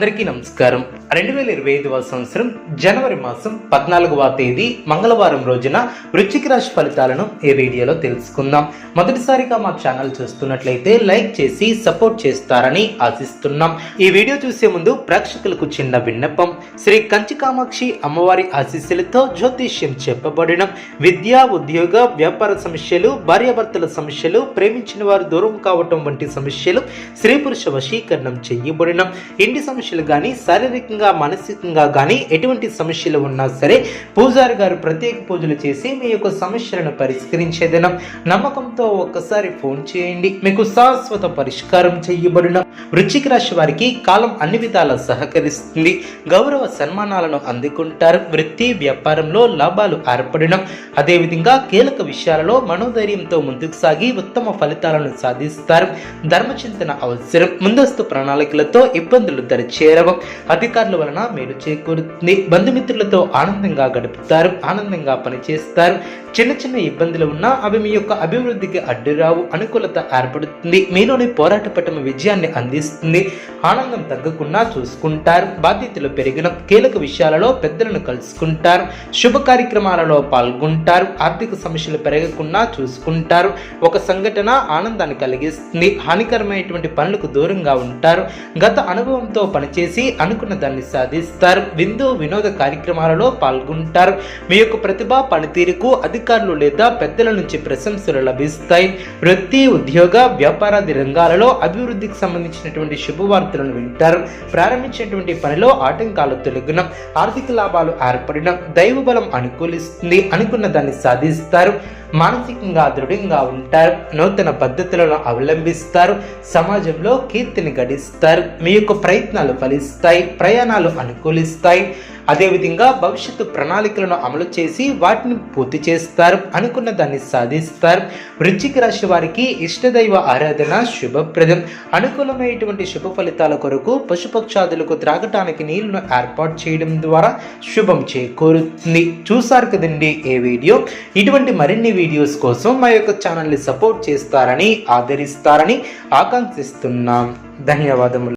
అందరికీ నమస్కారం. రెండు వేల ఇరవై ఐదవ సంవత్సరం జనవరి మాసం పద్నాలుగవ తేదీ మంగళవారం రోజున వృశ్చిక రాశి ఫలితాలను ఈ వీడియోలో తెలుసుకుందాం. మొదటిసారిగా మా ఛానల్ చూస్తున్నట్లయితే లైక్ చేసి సపోర్ట్ చేస్తారని ఆశిస్తున్నాం. ఈ వీడియో చూసే ముందు ప్రేక్షకులకు చిన్న విన్నపం. శ్రీ కంచి కామాక్షి అమ్మవారి ఆశీస్సులతో జ్యోతిష్యం చెప్పబడిన విద్య ఉద్యోగ వ్యాపార సమస్యలు భార్యాభర్తల సమస్యలు ప్రేమించిన వారు దూరం కావటం వంటి సమస్యలు స్త్రీ పురుష వశీకరణం చేయబడిన ఇంటి సమస్యలు కానీ శారీరకంగా మానసికంగా కానీ ఎటువంటి సమస్యలు ఉన్నా సరే పూజారి గారు ప్రత్యేక పూజలు చేసి మీ యొక్క సమస్యలను పరిష్కరించే దినం. నమ్మకంతో ఒక్కసారి ఫోన్ చేయండి. మీకు శాశ్వత పరిష్కారం చేయబడిన వృశ్చిక రాశి వారికి కాలం అన్ని విధాలా సహకరిస్తుంది. గౌరవ సన్మానాలను అందుకుంటారు. వృత్తి వ్యాపారంలో లాభాలు ఏర్పడడం అదేవిధంగా కీలక విషయాలలో మనోధైర్యంతో ముందుకు సాగి ఉత్తమ ఫలితాలను సాధిస్తారు. ధర్మచింతన అవసరం. ముందస్తు ప్రణాళికలతో ఇబ్బందులు దరిచేరవం అధికారుల వలన మేలు చేకూరుతుంది. బంధుమిత్రులతో ఆనందంగా గడుపుతారు. ఆనందంగా పనిచేస్తారు. చిన్న చిన్న ఇబ్బందులు ఉన్నా అవి మీ యొక్క అభివృద్ధికి అడ్డురావు అనుకూలత ఏర్పడుతుంది. మీలోని పోరాట పటం విజయాన్ని అందిస్తుంది. ఆనందం తగ్గకుండా చూసుకుంటారు. బాధ్యతలు పెరిగిన కీలక విషయాలలో పెద్దలను కలుసుకుంటారు. శుభ కార్యక్రమాలలో పాల్గొంటారు. ఆర్థిక సమస్యలు పెరగకుండా చూసుకుంటారు. ఒక సంఘటన ఆనందాన్ని కలిగిస్తుంది. హానికరమైనటువంటి పనులకు దూరంగా ఉంటారు. గత అనుభవంతో పని పనిచేసి అనుకున్న దాన్ని సాధిస్తారు. విందు వినోద కార్యక్రమాలలో పాల్గొంటారు. మీ యొక్క ప్రతిభ పనితీరుకు అధికారులు లేదా పెద్దల నుంచి ప్రశంసలు లభిస్తాయి. వృత్తి ఉద్యోగ వ్యాపారాది రంగాలలో అభివృద్ధికి సంబంధించినటువంటి శుభవార్తలను వింటారు. ప్రారంభించినటువంటి పనిలో ఆటంకాలు తొలగిన. ఆర్థిక లాభాలు ఏర్పడిన. దైవ బలం అనుకూలిస్తుంది. అనుకున్న దాన్ని సాధిస్తారు. మానసికంగా దృఢంగా ఉంటారు. నూతన పద్ధతులను అవలంబిస్తారు. సమాజంలో కీర్తిని గడిస్తారు. మీ యొక్క ప్రయత్నాలు ఫలిస్తాయి ప్రయాణాలు అనుకూలిస్తాయి. అదేవిధంగా భవిష్యత్తు ప్రణాళికలను అమలు చేసి వాటిని పూర్తి చేస్తారు అనుకున్న దాన్ని సాధిస్తారు. వృశ్చిక రాశి వారికి ఇష్టదైవ ఆరాధన శుభప్రదం. అనుకూలమైనటువంటి శుభ ఫలితాల కొరకు పశుపక్షాదులకు త్రాగటానికి నీళ్ళను ఏర్పాటు చేయడం ద్వారా శుభం చేకూరుతుంది. చూసారు కదండి ఏ వీడియో? ఇటువంటి మరిన్ని వీడియోస్ కోసం మా యొక్క ఛానల్ని సపోర్ట్ చేస్తారని ఆదరిస్తారని ఆకాంక్షిస్తున్నాం. ధన్యవాదములు.